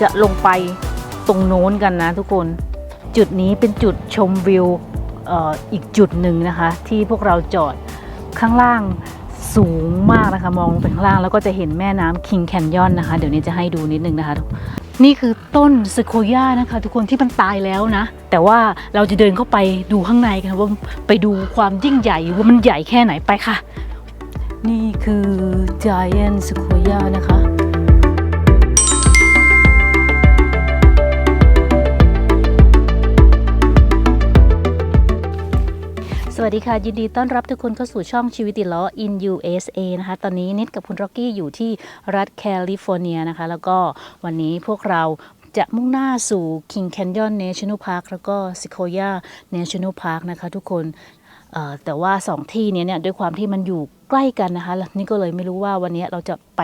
จะลงไปตรงโน้นกันนะทุกคน จุดนี้เป็นจุดชมวิวอออีกจุดหนึ่งนะคะ ที่พวกเราจอดข้างล่างสูงมากนะคะ มองลงไปข้างล่างแล้วก็จะเห็นแม่น้ำคิงแคนยอนนะคะ เดี๋ยวนี้จะให้ดูนิดนึงนะคะ นี่คือต้นสโคย่านะคะ ทุกคนที่มันตายแล้วนะ แต่ว่าเราจะเดินเข้าไปดูข้างในกันว่าไปดูความยิ่งใหญ่ว่ามันใหญ่แค่ไหนไปค่ะ นี่คือ Giant Sequoia นะคะ วัสดีค่ะ ยินดีต้อนรับทุกคนเข้าสู่ช่องชีวิตติล้อ in USA นะคะ ตอนนี้นิดกับคุณร็อกกี้อยู่ที่รัฐแคลิฟอร์เนียนะคะ แล้วก็วันนี้พวกเราจะมุ่งหน้าสู่ King Canyon National Park แล้วก็ Sequoia National Park นะคะทุกคนแต่ว่าสองที่นี้เนี่ยด้วยความที่มันอยู่ใกล้กันนะคะนี่ก็เลยไม่รู้ว่าวันนี้เราจะไป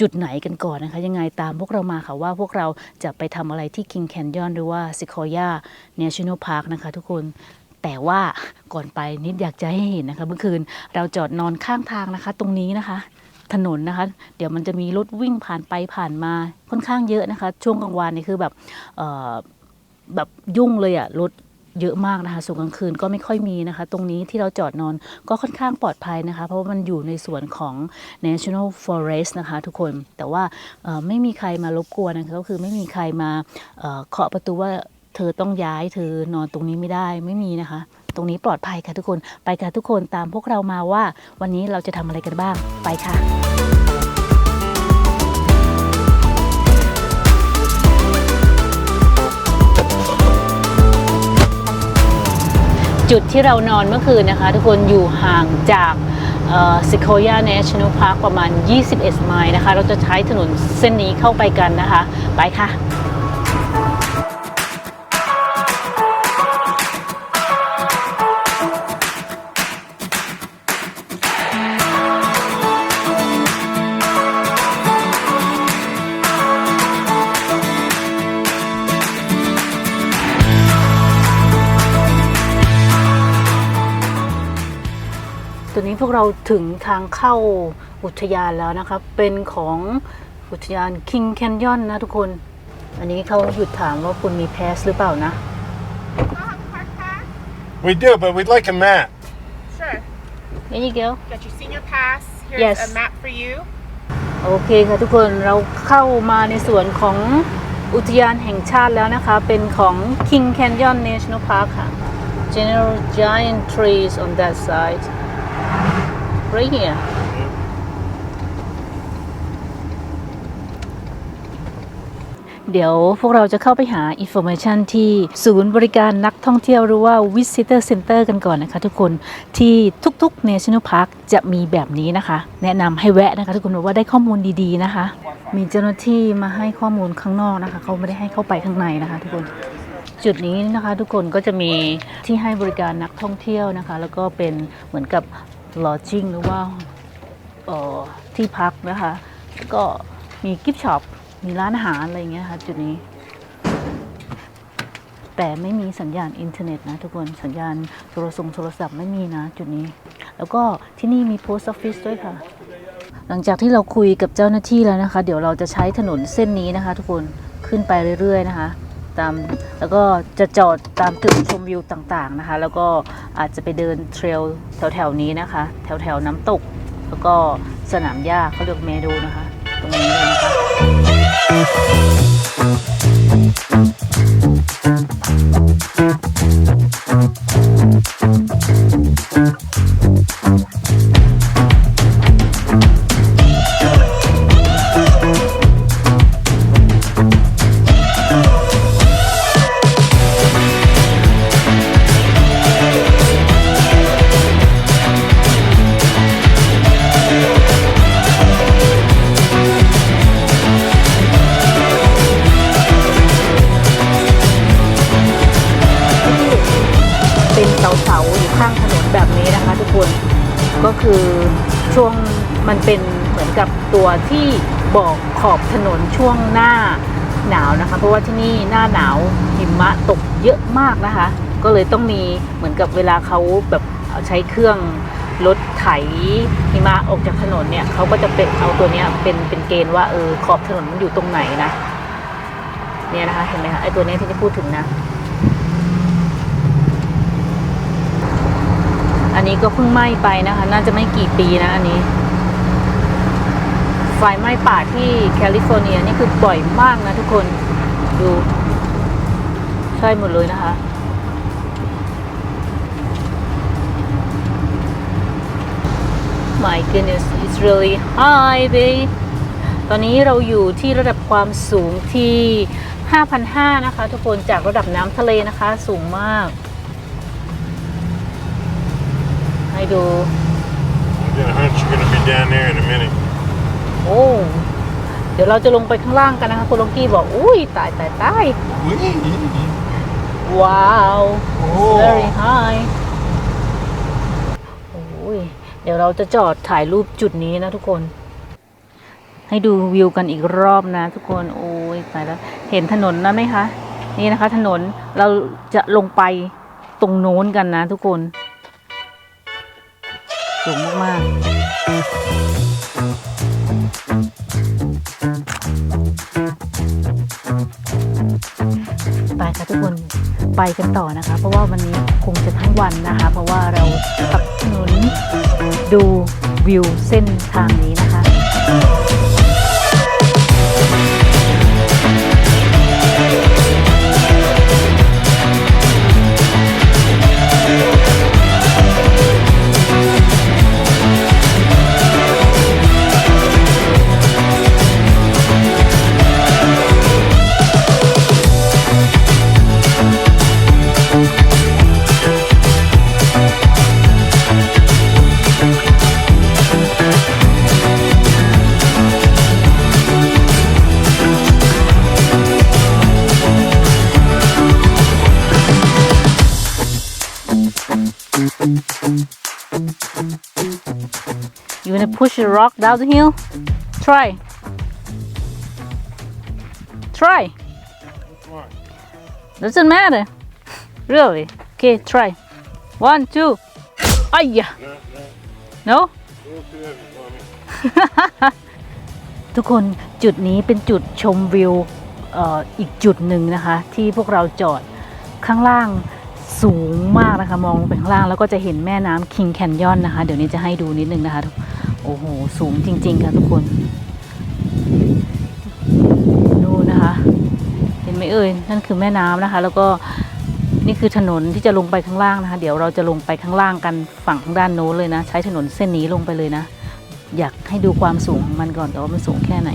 จุดไหนกันก่อนนะคะ ยังไงตามพวกเรามาค่ะว่าพวกเราจะไปทำอะไรที่ King Canyon หรือว่า Sequoia National Park นะคะทุกคน แต่ว่าก่อนไปนิดอยากจะให้เห็นนะคะ เมื่อคืนเราจอดนอนข้างทางนะคะ ตรงนี้นะคะ ถนนนะคะ เดี๋ยวมันจะมีรถวิ่งผ่านไปผ่านมาค่อนข้างเยอะนะคะ ช่วงกลางวันนี่คือแบบแบบยุ่งเลยอะรถเยอะมากนะคะส่วนกลางคืนก็ไม่ค่อยมีนะคะ ตรงนี้ที่เราจอดนอนก็ค่อนข้างปลอดภัยนะคะ เพราะว่ามันอยู่ในส่วนของ National Forest นะคะทุกคนแต่ว่าไม่มีใครมารบกวนนะคะก็คือไม่มีใครมาเคาะประตูว่า เธอต้องย้าย เธอนอนตรงนี้ไม่ได้ไม่มีนะคะ ตรงนี้ปลอดภัยค่ะทุกคนไปค่ะทุกคนตามพวกเรามาว่า วันนี้เราจะทำอะไรกันบ้างไปค่ะจุดที่เรานอนเมื่อคืนนะคะ ทุกคนอยู่ห่างจากซิโคยา National Park ประมาณ 21 ไมล์นะคะ เราจะใช้ถนนเส้นนี้เข้าไปกันนะคะ ไปค่ะ เราถึงทางเข้าอุทยานแล้วนะครับ เป็นของอุทยาน King Canyon นะทุกคน อันนี้เขาหยุดถามว่าคุณมีแพสหรือเปล่านะ We do, but we'd like a map. Sure. There you go Got your senior pass. Here's Yes. a map for you. โอเคค่ะทุกคนเราเข้ามาในส่วนของอุทยานแห่งชาติแล้วนะคะ เป็นของ King Canyon National Park ค่ะ General giant trees on that side right here เดี๋ยวพวกเราจะเข้าไปหา information ที่ศูนย์บริการนักท่องเที่ยวหรือว่า visitor center กันก่อนนะคะทุกคนที่ทุกๆ national park จะมีแบบนี้นะคะ แนะนำให้แวะนะคะทุกคนบอกว่าได้ข้อมูลดีๆนะคะ มีเจ้าหน้าที่มาให้ข้อมูลข้างนอกนะคะ เขาไม่ได้ให้เข้าไปข้างในนะคะทุกคนจุดนี้นะคะทุกคนก็จะมีที่ให้บริการนักท่องเที่ยวนะคะ แล้วก็เป็นเหมือนกับ lodging หรือว่าเอ่อที่พักนะคะ ก็มีกิฟช็อป มีร้านอาหารอะไรอย่างเงี้ยค่ะจุดนี้ แต่ไม่มีสัญญาณอินเทอร์เน็ตนะทุกคน สัญญาณโทรศัพท์โทรศัพท์ไม่มีนะจุดนี้ แล้วก็ที่นี่มีโพสต์ออฟฟิศด้วยค่ะ หลังจากที่เราคุยกับเจ้าหน้าที่แล้วนะคะ เดี๋ยวเราจะใช้ถนนเส้นนี้นะคะ ทุกคน ขึ้นไปเรื่อยๆนะคะ ตามแล้วก็จะจอดตามจุดชมวิวต่างๆนะคะ แล้วก็อาจจะไปเดินเทรลแถวๆนี้นะคะ แถวๆน้ำตก แล้วก็สนามหญ้าเขาเรียกเมโดนะคะ ตรงนี้เลยนะคะ มันเป็นเหมือนกับตัวที่บอกขอบถนนช่วงหน้าหนาวนะคะ เพราะว่าที่นี่หน้าหนาวหิมะตกเยอะมากนะคะ ก็เลยต้องมีเหมือนกับเวลาเขาแบบใช้เครื่องรถไถหิมะออกจากถนนเนี่ยเขาก็จะเป็นเอาตัวเนี้ยเป็นเป็นเกณฑ์ว่าเออขอบถนนมันอยู่ตรงไหนนะเนี่ยนะคะเห็นไหมคะไอตัวนี้ที่จะพูดถึงนะ อันนี้ก็เพิ่งไหม้ไปนะคะ น่าจะไม่กี่ปีนะอันนี้ ไฟไหม้ป่าที่แคลิฟอร์เนียนี่คือบ่อยมากนะทุกคนดูใช่หมดเลยนะคะ My goodness it's really high babe ตอนนี้เราอยู่ที่ระดับความสูงที่ 5,500 นะคะ ทุกคนจากระดับน้ำทะเลนะคะสูงมาก ให้ดู got a hunch you're gonna be down there in a minute. โอ้เดี๋ยวเราจะลงไปข้างล่างกันนะคะคุณลงกี้บอกอุ้ยตายตายตายว้าว very high โอ้ยเดี๋ยวเราจะจอดถ่ายรูปจุดนี้นะทุกคน ให้ดูวิวกันอีกรอบนะทุกคนโอ้ยตายแล้ว เห็นถนนนะไหมคะ นี่นะคะ ถนนเราจะลงไปตรงโน้นกันนะทุกคนสูงมากๆ ไปค่ะทุกคนไปกันต่อนะคะ เพราะว่าวันนี้คงจะทั้งวันนะคะ เพราะว่าเราตับถนนดูวิวเส้นทางนี้นะคะ push the rock down the hill? Try. Try. Doesn't matter. Really? Okay, try. One, two. Aya. No? ทุกคนจุดนี้เป็นจุดชมวิวอออีกจุดหนึ่งนะคะ ที่พวกเราจอดข้างล่างสูงมากนะคะ มองลงไปข้างล่างแล้วก็จะเห็นแม่น้ำคิงแคนยอนนะคะ เดี๋ยวนี้จะให้ดูนิดนึงนะคะ โอ้โห สูงจริง ๆ ค่ะทุกคน ดูนะคะ เห็นไหมเอ่ย นั่นคือแม่น้ำนะคะ แล้วก็นี่คือถนนที่จะลงไปข้างล่างนะคะ เดี๋ยวเราจะลงไปข้างล่างกันฝั่งทางด้านโน้นเลยนะ ใช้ถนนเส้นนี้ลงไปเลยนะ อยากให้ดูความสูงของมันก่อนแต่ว่ามันสูงแค่ไหน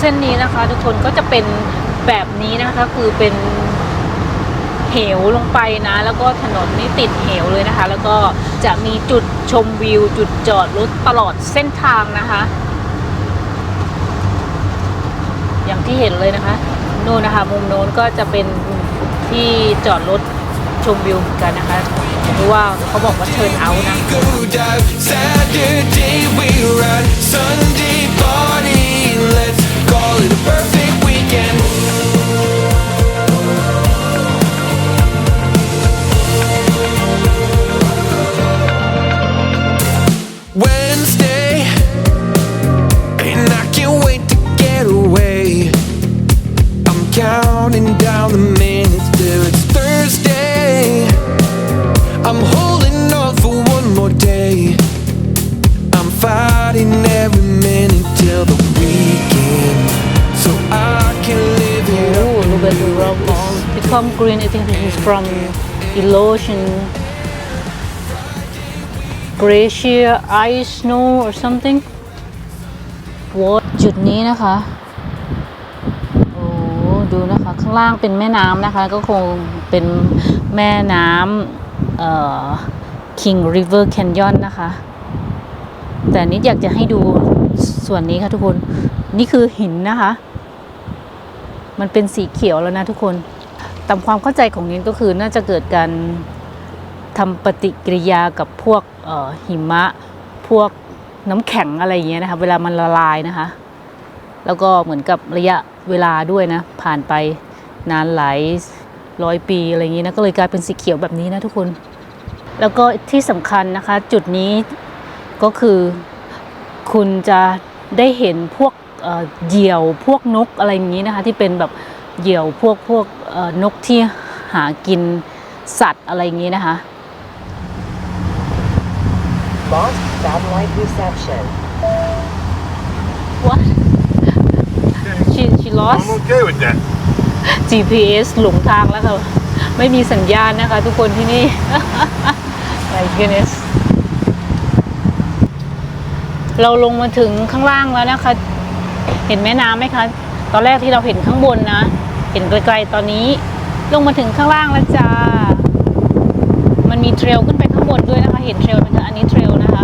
เส้นนี้นะคะ ทุกคนก็จะเป็นแบบนี้นะคะคือเป็นเหวลงไปนะ แล้วก็ถนนนี้ติดเหวเลยนะคะ แล้วก็จะมีจุดชมวิว จุดจอดรถตลอดเส้นทางนะคะ อย่างที่เห็นเลยนะคะนู่นนะคะมุมโน้นก็จะเป็นที่จอดรถชมวิวเหมือนกันนะคะเพราะว่าเขาบอกว่าเชิญเอานะ call it a perfect all become green. I think this is from erosion, glacier, ice, snow or something. What จุดนี้นะคะ โอ้ดูนะคะ ข้างล่างเป็นแม่น้ำนะคะ ก็คงเป็นแม่น้ำเอ่อ King River Canyon นะคะ แต่นิดอยากจะให้ดูส่วนนี้ค่ะทุกคน นี่คือหินนะคะ มันเป็นสีเขียวแล้วนะทุกคน ตามความเข้าใจของนิดก็คือน่าจะเกิดการทำปฏิกิริยากับพวกหิมะ พวกน้ำแข็งอะไรอย่างเงี้ยนะคะเวลามันละลายนะคะ แล้วก็เหมือนกับระยะเวลาด้วยนะ ผ่านไปนานหลายร้อยปีอะไรอย่างงี้นะก็เลยกลายเป็นสีเขียวแบบนี้นะทุกคน แล้วก็ที่สำคัญนะคะจุดนี้ก็คือคุณจะได้เห็นพวกเอ่อเหยี่ยวพวกนกอะไรอย่างนี้นะคะที่เป็นแบบ เหยี่ยวพวกพวกเอ่อนกที่หากินสัตว์อะไรอย่างนี้นะคะ Lost satellite reception. What she she lost I'm okay with that. GPS หลงทางแล้วค่ะ ไม่มีสัญญาณนะคะ ทุกคนที่นี่ My goodness เราลงมาถึงข้างล่างแล้วนะคะ เห็นแม่น้ำไหมคะ ตอนแรกที่เราเห็นข้างบนนะ เห็นไกลๆตอนนี้ ลงมาถึงข้างล่างแล้วจ้า มันมีเทรลขึ้นไปข้างบนด้วยนะคะ เห็นเทรลไหมคะอันนี้เทรลนะคะ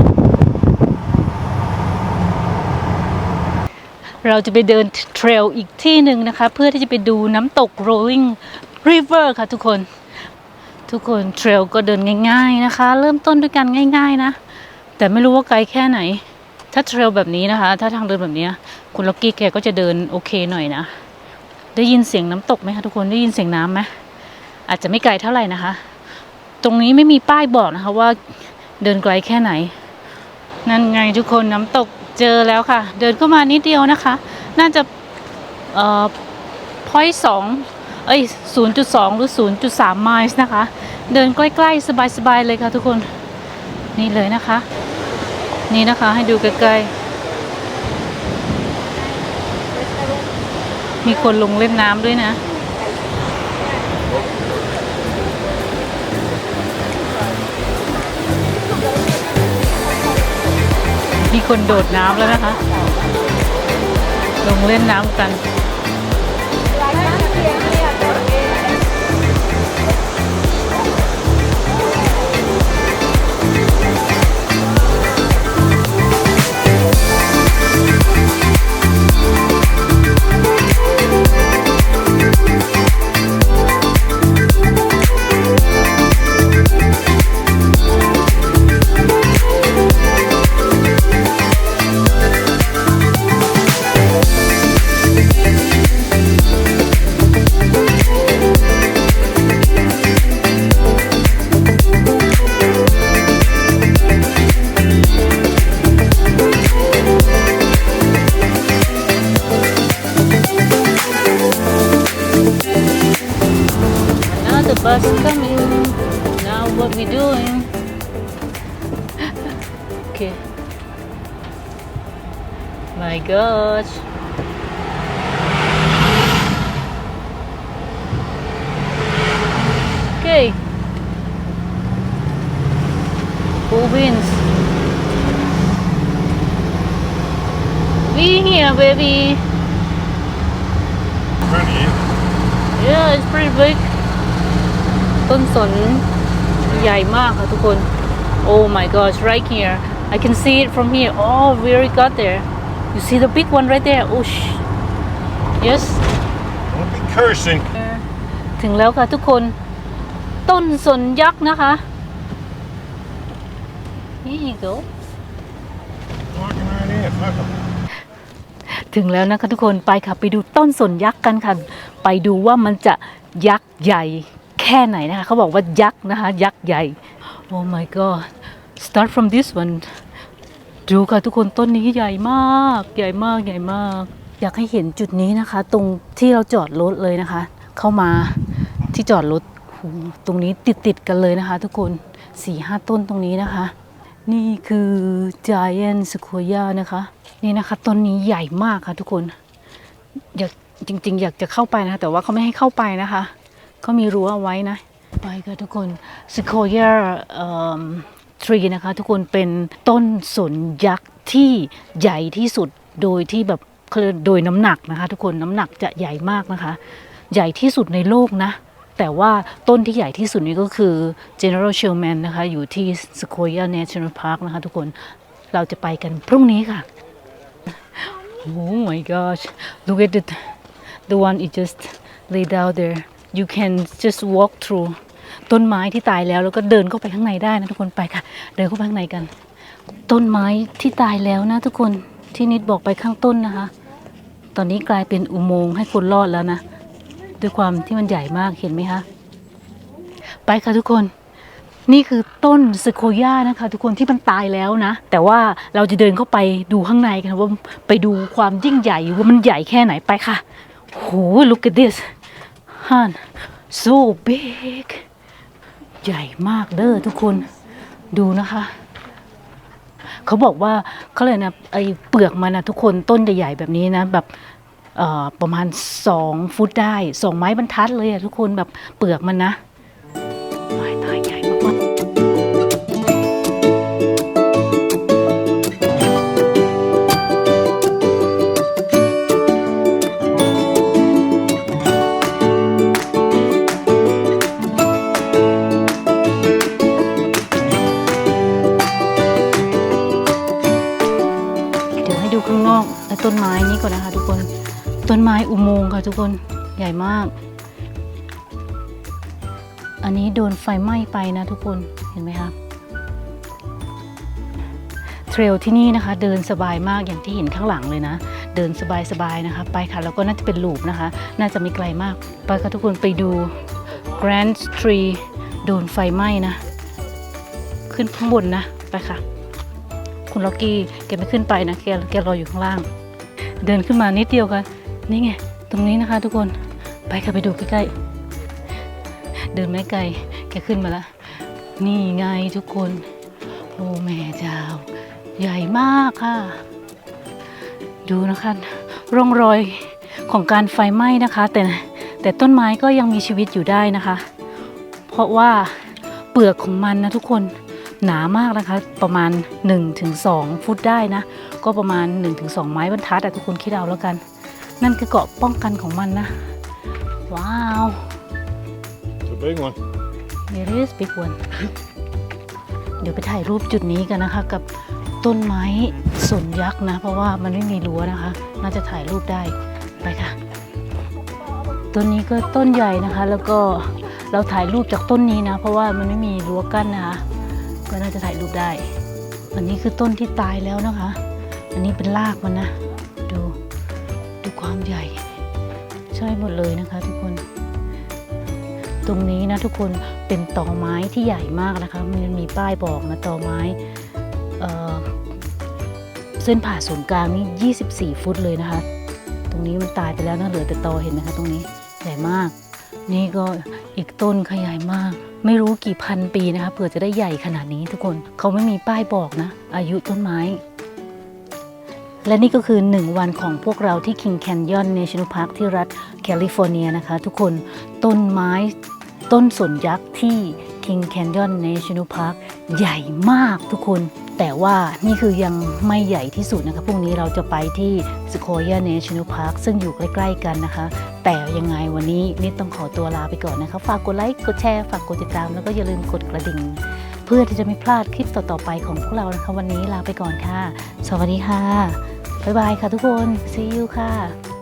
เราจะไปเดินเทรลอีกที่หนึ่งนะคะ เพื่อที่จะไปดูน้ำตก Rolling River ค่ะทุกคน ทุกคนเทรลก็เดินง่าย ๆนะคะ เริ่มต้นด้วยกันง่าย ๆ นะ แต่ไม่รู้ว่าไกลแค่ไหน ถ้าเทรลแบบนี้นะคะ ถ้าทางเดินแบบนี้คุณล็อกกี้แกก็จะเดินโอเคหน่อยนะ ได้ยินเสียงน้ำตกไหมคะทุกคนได้ยินเสียงน้ำไหมอาจจะไม่ไกลเท่าไหร่นะคะ ตรงนี้ไม่มีป้ายบอกนะคะว่าเดินไกลแค่ไหน นั่นไงทุกคนน้ำตกเจอแล้วค่ะ เดินเข้ามานิดเดียวนะคะ น่าจะเอ่อพอยสองเอ้ยศูนย์จุดสองหรือศูนย์จุดสามไมล์นะคะ เดินใกล้ ๆ สบาย ๆ เลยค่ะทุกคน นี่เลยนะคะ นี่นะคะ ให้ดูใกล้ๆ มีคนลงเล่นน้ำด้วยนะ มีคนโดดน้ำแล้วนะคะ ลงเล่นน้ำกัน here, baby. Pretty. Yeah, it's pretty big. ต้นสนใหญ่มากค่ะทุกคน Oh my gosh right here I can see it from here Oh we already got there You see the big one right there Oh sh Yes Don't be cursing. ถึงแล้วค่ะทุกคน ต้นสนยักษ์นะคะ Here you go Walking right here. Fuck 'em. ถึงแล้วนะคะทุกคนไปค่ะไปดูต้นสนยักษ์กันค่ะ ไปดูว่ามันจะยักษ์ใหญ่แค่ไหนนะคะเขาบอกว่ายักษ์นะคะยักษ์ใหญ่ Oh my god start from this one ดูค่ะทุกคนต้นนี้ใหญ่มาก ใหญ่มากใหญ่มาก อยากให้เห็นจุดนี้นะคะ ตรงที่เราจอดรถเลยนะคะ เข้ามาที่จอดรถตรงนี้ติดติดๆกันเลยนะคะ ทุกคนสี่ห้าต้นตรงนี้นะคะ นี่คือ Giant Sequoia นะคะ นี่นะคะต้นนี้ใหญ่มากค่ะทุกคนอยากจริง ๆ อยากจะเข้าไปนะคะแต่ว่าเขาไม่ให้เข้าไปนะคะเขามีรั้วเอาไว้นะไปค่ะทุกคน Sequoia เอ่อ tree นะคะ ทุกคนเป็นต้นสนยักษ์ที่ใหญ่ที่สุดโดยที่แบบโดยน้ำหนักนะคะ ทุกคนน้ำหนักจะใหญ่มากนะคะ ใหญ่ที่สุดในโลกนะ แต่ว่าต้นที่ใหญ่ที่สุดนี่ก็คือ General Sherman นะคะ อยู่ที่ Sequoia National Park นะคะ ทุกคนเราจะไปกันพรุ่งนี้ค่ะ Oh my gosh look at it the one it just laid out there you can just walk through ต้นไม้ที่ตายแล้วแล้วก็เดินเข้าไปข้างในได้นะทุกคนไปค่ะ เดินเข้าไปข้างในกัน ต้นไม้ที่ตายแล้วนะทุกคนที่นิดบอกไปข้างต้นนะคะ ตอนนี้กลายเป็นอุโมงค์ให้คนรอดแล้วนะ ด้วยความที่มันใหญ่มากเห็นไหมคะ ไปค่ะทุกคน นี่คือต้นสโคย่านะคะ ทุกคนที่มันตายแล้วนะ แต่ว่าเราจะเดินเข้าไปดูข้างในกันว่าไปดูความยิ่งใหญ่ว่ามันใหญ่แค่ไหนไปค่ะโห look at this Han so big ใหญ่มากเด้อทุกคนดูนะคะเขาบอกว่าเขาเลยนะไอเปลือกมันนะทุกคนต้นใหญ่ๆแบบนี้นะแบบประมาณสองฟุตได้สองไม้บรรทัดเลยอะทุกคนแบบเปลือกมันนะ นะทุกคนเห็นไหมคะเทรลที่นี่นะคะ เดินสบายมากอย่างที่เห็นข้างหลังเลยนะ เดินสบายๆนะคะ ไปค่ะ แล้วก็น่าจะเป็นลูปนะคะ น่าจะไม่ไกลมาก ไปค่ะทุกคนไปดู Grand Tree โดนไฟไหม้นะ ขึ้นข้างบนนะ ไปค่ะ คุณล็อกกี้แกไม่ขึ้นไปนะแกแกรออยู่ข้างล่าง เดินขึ้นมานิดเดียวกันนี่ไง ตรงนี้นะคะ ทุกคนไปค่ะไปดูใกล้ๆเดินไม่ไกลแกขึ้นมาแล้ว นี่ไงทุกคนโอ้แม่เจ้า ใหญ่มากค่ะ ดูนะคะ ร่องรอยของการไฟไหม้นะคะ แต่แต่ต้นไม้ก็ยังมีชีวิตอยู่ได้นะคะ เพราะว่าเปลือกของมันนะทุกคนหนามากนะคะ ประมาณ 1-2 ฟุตได้นะ ก็ประมาณ 1-2 ไม้บรรทัดอะทุกคนคิดเอาแล้วกัน นั่นคือเกาะป้องกันของมันนะ ว้าว It's a big one. It is big one เดี๋ยวไปถ่ายรูปจุดนี้กันนะคะ กับต้นไม้สนยักษ์นะ เพราะว่ามันไม่มีรั้วนะคะ น่าจะถ่ายรูปได้ไปค่ะต้นนี้ก็ต้นใหญ่นะคะ แล้วก็เราถ่ายรูปจากต้นนี้นะ เพราะว่ามันไม่มีรั้วกั้นนะคะ ก็น่าจะถ่ายรูปได้ อันนี้คือต้นที่ตายแล้วนะคะ อันนี้เป็นรากมันนะดูดูความใหญ่ ใช่หมดเลยนะคะ ทุกคน ตรงนี้นะทุกคน เป็นตอไม้ที่ใหญ่มากนะคะ มันมีป้ายบอกนะตอไม้เส้นผ่าศูนย์กลางนี่24 ฟุตเลยนะคะ ตรงนี้มันตายไปแล้วนะเหลือแต่ตอเห็นไหมคะตรงนี้ใหญ่มาก นี่ก็อีกต้นขยายมาก ไม่รู้กี่พันปีนะคะเผื่อจะได้ใหญ่ขนาดนี้ทุกคนเขาไม่มีป้ายบอกนะ อายุต้นไม้ และนี่ก็คือ 1 วันของพวกเราที่ King Canyon National Park ที่รัฐแคลิฟอร์เนียนะคะ ทุกคนต้นไม้ ต้นสนยักษ์ที่ King Canyon National Park ใหญ่มากทุกคน แต่ว่านี่คือยังไม่ใหญ่ที่สุดนะคะพรุ่งนี้เราจะไปที่ Sequoia National Park ซึ่งอยู่ใกล้ ๆ กันนะคะ แต่ยังไงวันนี้นิดต้องขอตัวลาไปก่อนนะคะ ฝากกดไลค์กดแชร์ฝากกดติดตามแล้วก็อย่าลืมกดกระดิ่ง เพื่อที่จะไม่พลาดคลิปต่อๆไปของพวกเรานะคะ วันนี้ลาไปก่อนค่ะ สวัสดีค่ะบ๊ายบายค่ะทุกคน see you ค่ะ